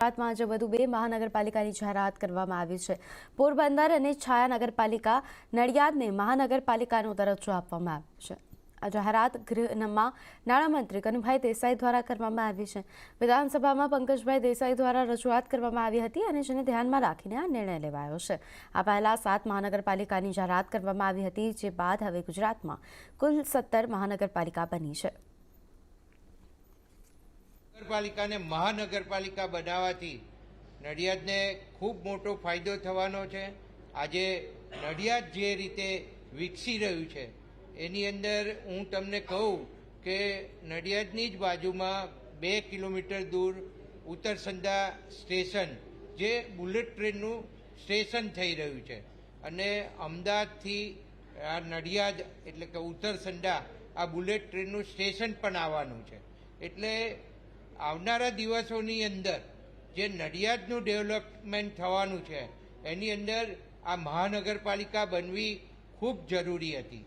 ગુજરાતમાં આજે વધુ બે મહાનગરપાલિકાની જાહેરાત કરવામાં આવી છે. પોરબંદર અને છાયા નગરપાલિકા નડિયાદને મહાનગરપાલિકાનો દરજ્જો આપવામાં આવ્યો છે. આ જાહેરાત ગૃહમાં નાણામંત્રી કનુભાઈ દેસાઈ દ્વારા કરવામાં આવી છે. વિધાનસભામાં પંકજભાઈ દેસાઈ દ્વારા રજૂઆત કરવામાં આવી હતી અને જેને ધ્યાનમાં રાખીને આ નિર્ણય લેવાયો છે. આ પહેલાં સાત મહાનગરપાલિકાની જાહેરાત કરવામાં આવી હતી, જે બાદ હવે ગુજરાતમાં કુલ સત્તર મહાનગરપાલિકા બની છે. નગરપાલિકાને મહાનગરપાલિકા બનાવવાથી નડિયાદને ખૂબ મોટો ફાયદો થવાનો છે. આજે નડિયાદ જે રીતે વિકસી રહ્યું છે, એની અંદર હું તમને કહું કે નડિયાદની જ બાજુમાં બે કિલોમીટર દૂર ઉત્તરસંધા સ્ટેશન, જે બુલેટ ટ્રેનનું સ્ટેશન થઈ રહ્યું છે. અને અમદાવાદથી આ નડિયાદ એટલે કે ઉત્તરસંડા આ બુલેટ ટ્રેનનું સ્ટેશન પણ આવવાનું છે. એટલે આવનારા દિવસોની અંદર જે નડિયાદનું ડેવલપમેન્ટ થવાનું છે, એની અંદર આ મહાનગરપાલિકા બનવી ખૂબ જરૂરી હતી.